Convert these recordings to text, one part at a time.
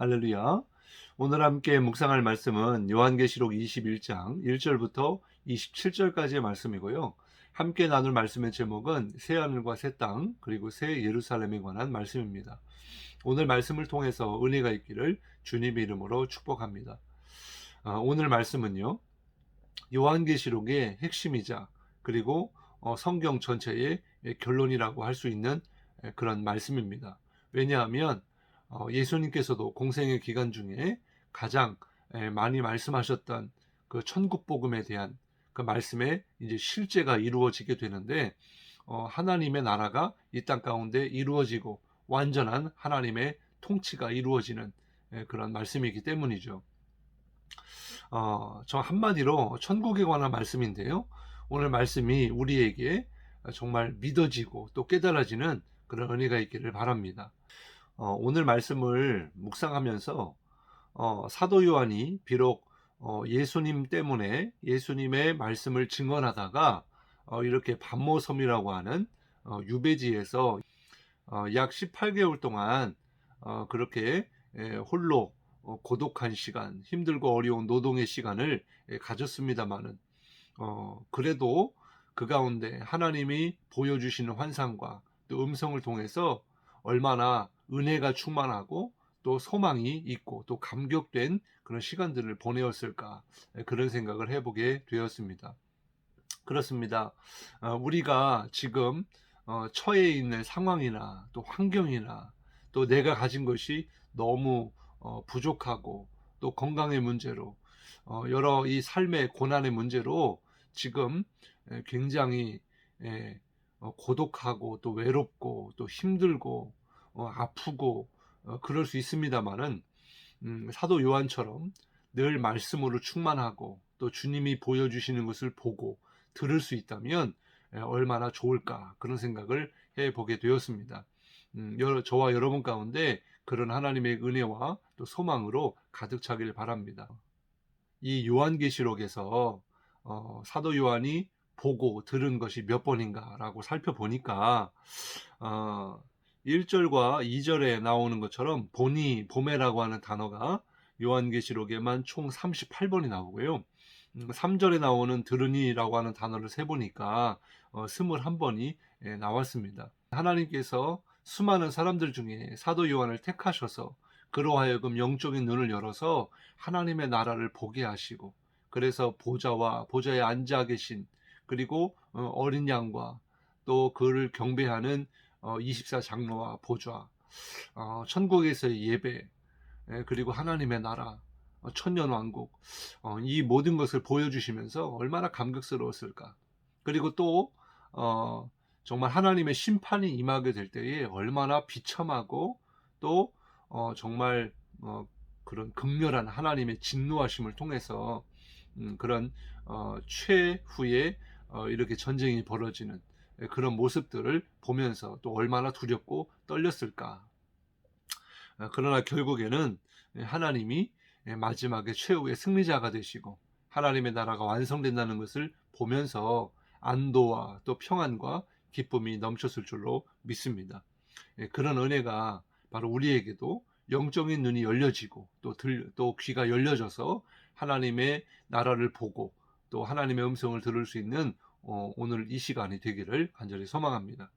할렐루야. 오늘 함께 묵상할 말씀은 요한계시록 21장 1절부터 27절까지의 말씀이고요. 함께 나눌 말씀의 제목은 새 하늘과 새 땅, 그리고 새 예루살렘에 관한 말씀입니다. 오늘 말씀을 통해서 은혜가 있기를 주님의 이름으로 축복합니다. 아, 오늘 말씀은요. 요한계시록의 핵심이자 그리고 어, 성경 전체의 결론이라고 할 수 있는 에, 그런 말씀입니다. 왜냐하면 어, 예수님께서도 공생의 기간 중에 가장 에, 많이 말씀하셨던 그 천국 복음에 대한 그 말씀의 이제 실제가 이루어지게 되는데 어, 하나님의 나라가 이 땅 가운데 이루어지고 완전한 하나님의 통치가 이루어지는 에, 그런 말씀이기 때문이죠. 어, 저 한마디로 천국에 관한 말씀인데요. 오늘 말씀이 우리에게 정말 믿어지고 또 깨달아지는 그런 은혜가 있기를 바랍니다. 어, 오늘 말씀을 묵상하면서 어, 사도 요한이 비록 어, 예수님 때문에 예수님의 말씀을 증언하다가 어, 이렇게 반모섬이라고 하는 어, 유배지에서 어, 약 18개월 동안 어, 그렇게 에, 홀로 어, 고독한 시간, 힘들고 어려운 노동의 시간을 에, 가졌습니다마는 어, 그래도 그 가운데 하나님이 보여주시는 환상과 또 음성을 통해서 얼마나 은혜가 충만하고 또 소망이 있고 또 감격된 그런 시간들을 보내었을까 에, 그런 생각을 해보게 되었습니다. 그렇습니다. 어, 우리가 지금 어, 처해 있는 상황이나 또 환경이나 또 내가 가진 것이 너무 어, 부족하고 또 건강의 문제로 어, 여러 이 삶의 고난의 문제로 지금 에, 굉장히 에, 어, 고독하고 또 외롭고 또 힘들고 어, 아프고 어, 그럴 수 있습니다만은 음, 사도 요한처럼 늘 말씀으로 충만하고 또 주님이 보여주시는 것을 보고 들을 수 있다면 에, 얼마나 좋을까 그런 생각을 해 보게 되었습니다. 음, 여러, 저와 여러분 가운데 그런 하나님의 은혜와 또 소망으로 가득 차기를 바랍니다. 이 요한계시록에서 어, 사도 요한이 보고 들은 것이 몇 번인가라고 살펴보니까 어, 1절과 2절에 나오는 것처럼 보니 보메라고 하는 단어가 요한계시록에만 총 38번이 나오고요. 3절에 나오는 들으니라고 하는 단어를 세보니까 어, 21번이 예, 나왔습니다. 하나님께서 수많은 사람들 중에 사도 요한을 택하셔서 그로 하여금 영적인 눈을 열어서 하나님의 나라를 보게 하시고 그래서 보좌와 보좌에 앉아 계신 그리고 어, 어린 양과 또 그를 경배하는 24 장로와 보좌 어, 천국에서의 예배 예, 그리고 하나님의 나라 어, 천년 왕국 이 모든 것을 보여주시면서 얼마나 감격스러웠을까. 그리고 또 정말 하나님의 심판이 임하게 될 때에 얼마나 비참하고 또 어, 정말 어, 그런 극렬한 하나님의 진노하심을 통해서 음, 그런 어, 최후에 어, 이렇게 전쟁이 벌어지는 그런 모습들을 보면서 또 얼마나 두렵고 떨렸을까. 어, 그러나 결국에는 하나님이 마지막에 최후의 승리자가 되시고 하나님의 나라가 완성된다는 것을 보면서 안도와 또 평안과 기쁨이 넘쳤을 줄로 믿습니다. 예, 그런 은혜가 바로 우리에게도 영적인 눈이 열려지고 또, 들, 또 귀가 열려져서 하나님의 나라를 보고 또 하나님의 음성을 들을 수 있는 어, 오늘 이 시간이 되기를 간절히 소망합니다.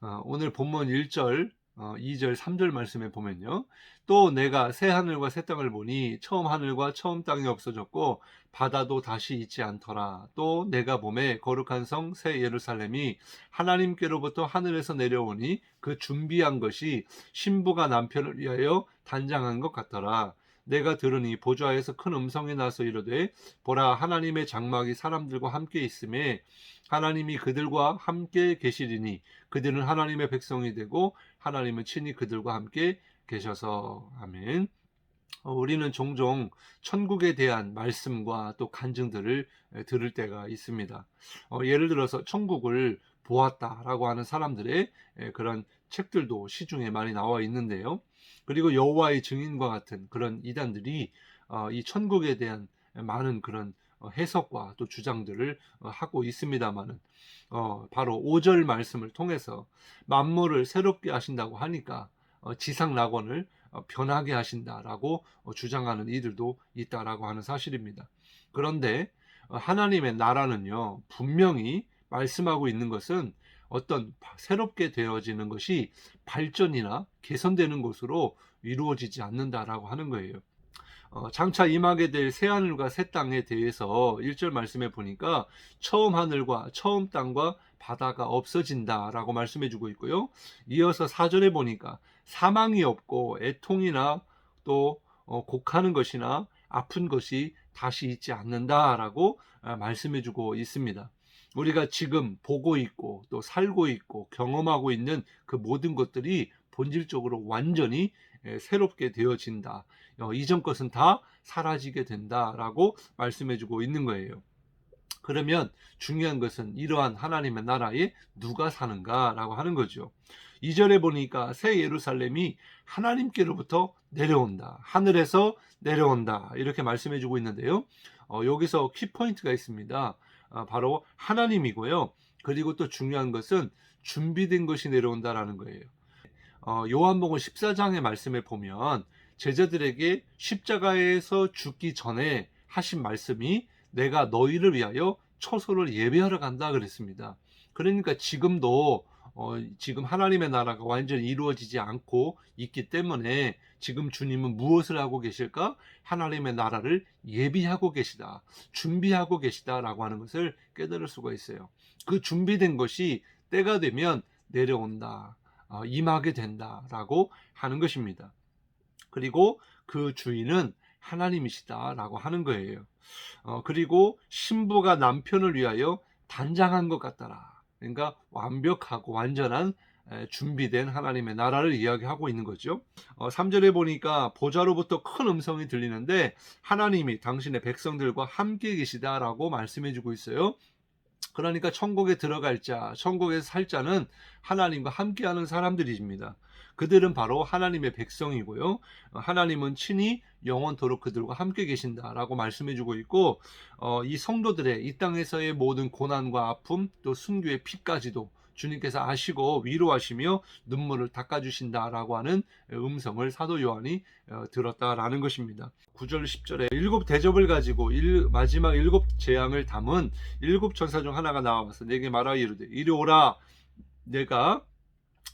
어, 오늘 본문 1절 어, 2절, 3절 말씀에 보면요. 또 내가 새 하늘과 새 땅을 보니 처음 하늘과 처음 땅이 없어졌고 바다도 다시 있지 않더라. 또 내가 봄에 거룩한 성 새 예루살렘이 하나님께로부터 하늘에서 내려오니 그 준비한 것이 신부가 남편을 위하여 단장한 것 같더라. 내가 들으니 보좌에서 큰 음성이 나서 이르되 보라 하나님의 장막이 사람들과 함께 있음에 하나님이 그들과 함께 계시리니 그들은 하나님의 백성이 되고 하나님은 친히 그들과 함께 계셔서 아멘. 어, 우리는 종종 천국에 대한 말씀과 또 간증들을 들을 때가 있습니다. 어, 예를 들어서 천국을 보았다라고 하는 사람들의 그런 책들도 시중에 많이 나와 있는데요. 그리고 여호와의 증인과 같은 그런 이단들이 어, 이 천국에 대한 많은 그런 해석과 또 주장들을 하고 있습니다만은 바로 5절 말씀을 통해서 만물을 새롭게 하신다고 하니까 지상 낙원을 어, 변하게 하신다라고 어, 주장하는 이들도 있다라고 하는 사실입니다. 그런데 어, 하나님의 나라는요 분명히 말씀하고 있는 것은 어떤 새롭게 되어지는 것이 발전이나 개선되는 것으로 이루어지지 않는다라고 하는 거예요. 어, 장차 임하게 될 새 하늘과 새 땅에 대해서 1절 말씀에 보니까 처음 하늘과 처음 땅과 바다가 없어진다라고 말씀해 주고 있고요. 이어서 4절에 보니까 사망이 없고 애통이나 또 어, 곡하는 것이나 아픈 것이 다시 있지 않는다라고 아, 말씀해 주고 있습니다. 우리가 지금 보고 있고 또 살고 있고 경험하고 있는 그 모든 것들이 본질적으로 완전히 에, 새롭게 되어진다. 어, 이전 것은 다 사라지게 된다라고 말씀해 주고 있는 거예요. 그러면 중요한 것은 이러한 하나님의 나라에 누가 사는가라고 하는 거죠. 2절에 보니까 새 예루살렘이 하나님께로부터 내려온다. 하늘에서 내려온다. 이렇게 말씀해 주고 있는데요. 어, 여기서 키포인트가 있습니다. 어, 바로 하나님이고요. 그리고 또 중요한 것은 준비된 것이 내려온다라는 거예요. 어, 요한복음 14장의 말씀에 보면 제자들에게 십자가에서 죽기 전에 하신 말씀이 내가 너희를 위하여 처소를 예배하러 간다 그랬습니다. 그러니까 지금도 어, 지금 하나님의 나라가 완전히 이루어지지 않고 있기 때문에 지금 주님은 무엇을 하고 계실까? 하나님의 나라를 예비하고 계시다. 준비하고 계시다라고 하는 것을 깨달을 수가 있어요. 그 준비된 것이 때가 되면 내려온다. 어, 임하게 된다라고 하는 것입니다. 그리고 그 주인은 하나님이시다라고 하는 거예요. 어, 그리고 신부가 남편을 위하여 단장한 것 같더라. 그러니까 완벽하고 완전한 에, 준비된 하나님의 나라를 이야기하고 있는 거죠. 어, 3절에 보니까 보좌로부터 큰 음성이 들리는데 하나님이 당신의 백성들과 함께 계시다라고 말씀해 주고 있어요. 그러니까 천국에 들어갈 자, 천국에서 살 자는 하나님과 함께하는 사람들입니다. 그들은 바로 하나님의 백성이고요. 어, 하나님은 친히 영원토록 그들과 함께 계신다라고 말씀해주고 있고 어, 이 성도들의 이 땅에서의 모든 고난과 아픔 또 순교의 피까지도 주님께서 아시고 위로하시며 눈물을 닦아주신다라고 하는 음성을 사도 요한이 어, 들었다라는 것입니다. 9절 10절에 일곱 대접을 가지고 일, 마지막 일곱 재앙을 담은 일곱 천사 중 하나가 나와서 내게 말하 이르되 이리 오라 내가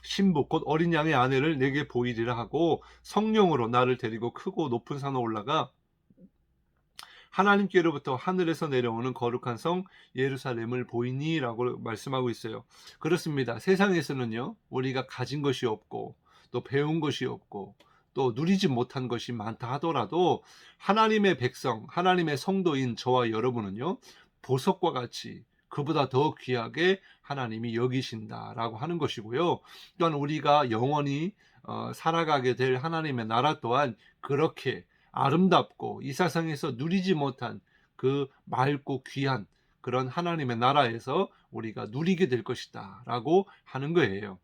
신부 곧 어린 양의 아내를 내게 보이리라 하고 성령으로 나를 데리고 크고 높은 산에 올라가 하나님께로부터 하늘에서 내려오는 거룩한 성 예루살렘을 보이니라고 말씀하고 있어요. 그렇습니다. 세상에서는요, 우리가 가진 것이 없고 또 배운 것이 없고 또 누리지 못한 것이 많다 하더라도 하나님의 백성, 하나님의 성도인 저와 여러분은요, 보석과 같이 그보다 더 귀하게 하나님이 여기신다라고 하는 것이고요. 또한 우리가 영원히 어, 살아가게 될 하나님의 나라 또한 그렇게 아름답고 이 세상에서 누리지 못한 그 맑고 귀한 그런 하나님의 나라에서 우리가 누리게 될 것이다 라고 하는 거예요.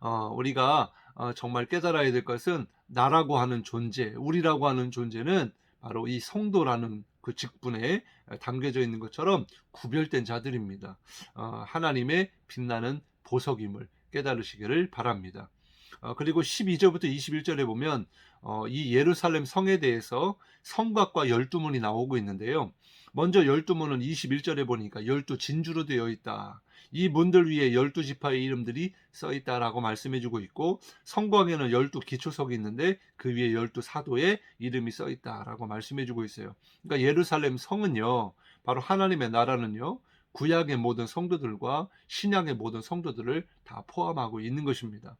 어, 우리가 어, 정말 깨달아야 될 것은 나라고 하는 존재, 우리라고 하는 존재는 바로 이 성도라는 그 직분에 담겨져 있는 것처럼 구별된 자들입니다. 어, 하나님의 빛나는 보석임을 깨달으시기를 바랍니다. 어, 그리고 12절부터 21절에 보면 어, 이 예루살렘 성에 대해서 성곽과 열두 문이 나오고 있는데요. 먼저 열두 문은 21절에 보니까 열두 진주로 되어 있다. 이 문들 위에 열두 지파의 이름들이 써 있다라고 말씀해 주고 있고 성곽에는 열두 기초석이 있는데 그 위에 열두 사도의 이름이 써 있다라고 말씀해 주고 있어요. 그러니까 예루살렘 성은요. 바로 하나님의 나라는요. 구약의 모든 성도들과 신약의 모든 성도들을 다 포함하고 있는 것입니다.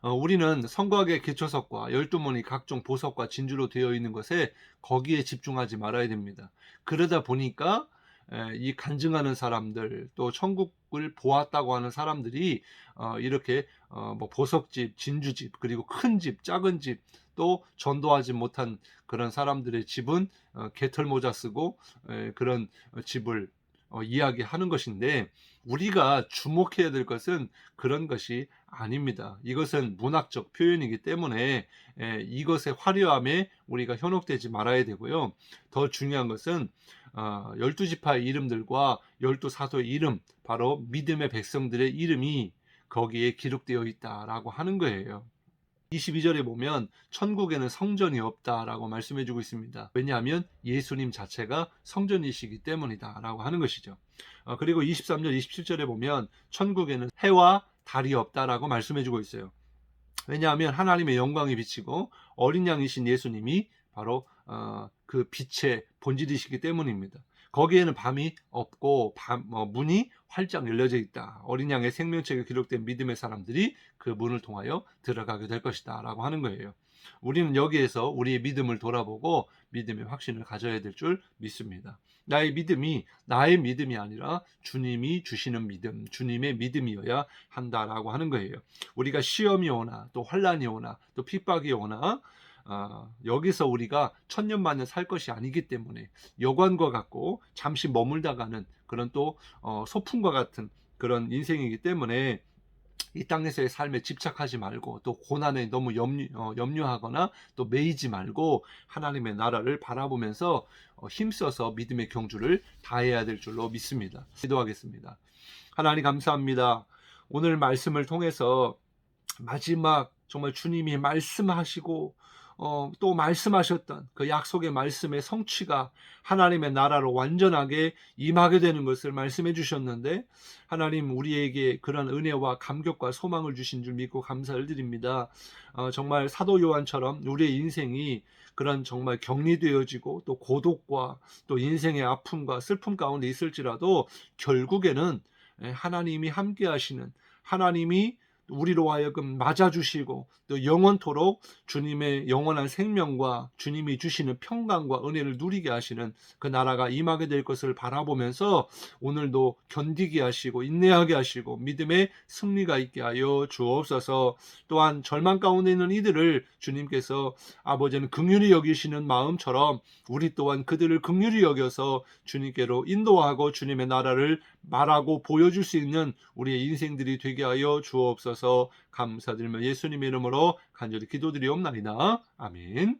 어, 우리는 성곽의 기초석과 열두 문이 각종 보석과 진주로 되어 있는 것에 거기에 집중하지 말아야 됩니다. 그러다 보니까 에, 이 간증하는 사람들 또 천국을 보았다고 하는 사람들이 어, 이렇게 어, 뭐 보석집, 진주집 그리고 큰 집, 작은 집 또 전도하지 못한 그런 사람들의 집은 어, 개털 모자 쓰고 에, 그런 집을 어, 이야기하는 것인데 우리가 주목해야 될 것은 그런 것이 아닙니다. 이것은 문학적 표현이기 때문에 에, 이것의 화려함에 우리가 현혹되지 말아야 되고요. 더 중요한 것은 어, 열두 지파의 이름들과 열두 사도의 이름, 바로 믿음의 백성들의 이름이 거기에 기록되어 있다라고 하는 거예요. 22절에 보면 천국에는 성전이 없다라고 말씀해 주고 있습니다. 왜냐하면 예수님 자체가 성전이시기 때문이다라고 하는 것이죠. 어, 그리고 23절, 27절에 보면 천국에는 해와 달이 없다라고 말씀해 주고 있어요. 왜냐하면 하나님의 영광이 비치고 어린 양이신 예수님이 바로 어, 그 빛의 본질이시기 때문입니다. 거기에는 밤이 없고 밤, 어, 문이 활짝 열려져 있다. 어린 양의 생명책에 기록된 믿음의 사람들이 그 문을 통하여 들어가게 될 것이다. 라고 하는 거예요. 우리는 여기에서 우리의 믿음을 돌아보고 믿음의 확신을 가져야 될 줄 믿습니다. 나의 믿음이 나의 믿음이 아니라 주님이 주시는 믿음, 주님의 믿음이어야 한다라고 하는 거예요. 우리가 시험이 오나 또 환란이 오나 또 핍박이 오나 아, 여기서 우리가 천년만년 살 것이 아니기 때문에 여관과 같고 잠시 머물다가는 그런 또 어, 소풍과 같은 그런 인생이기 때문에 이 땅에서의 삶에 집착하지 말고 또 고난에 너무 염려, 어, 염려하거나 또 매이지 말고 하나님의 나라를 바라보면서 어, 힘써서 믿음의 경주를 다해야 될 줄로 믿습니다. 기도하겠습니다. 하나님 감사합니다. 오늘 말씀을 통해서 마지막 정말 주님이 말씀하시고 어, 또 말씀하셨던 그 약속의 말씀의 성취가 하나님의 나라로 완전하게 임하게 되는 것을 말씀해 주셨는데 하나님 우리에게 그런 은혜와 감격과 소망을 주신 줄 믿고 감사를 드립니다. 어, 정말 사도 요한처럼 우리의 인생이 그런 정말 격리되어지고 또 고독과 또 인생의 아픔과 슬픔 가운데 있을지라도 결국에는 예, 하나님이 함께 하시는 하나님이 우리로 하여금 맞아주시고 또 영원토록 주님의 영원한 생명과 주님이 주시는 평강과 은혜를 누리게 하시는 그 나라가 임하게 될 것을 바라보면서 오늘도 견디게 하시고 인내하게 하시고 믿음의 승리가 있게 하여 주옵소서. 또한 절망 가운데 있는 이들을 주님께서 아버지는 긍휼히 여기시는 마음처럼 우리 또한 그들을 긍휼히 여겨서 주님께로 인도하고 주님의 나라를 말하고 보여줄 수 있는 우리의 인생들이 되게 하여 주옵소 서 감사드리며 예수님의 이름으로 간절히 기도드리옵나이다. 아멘.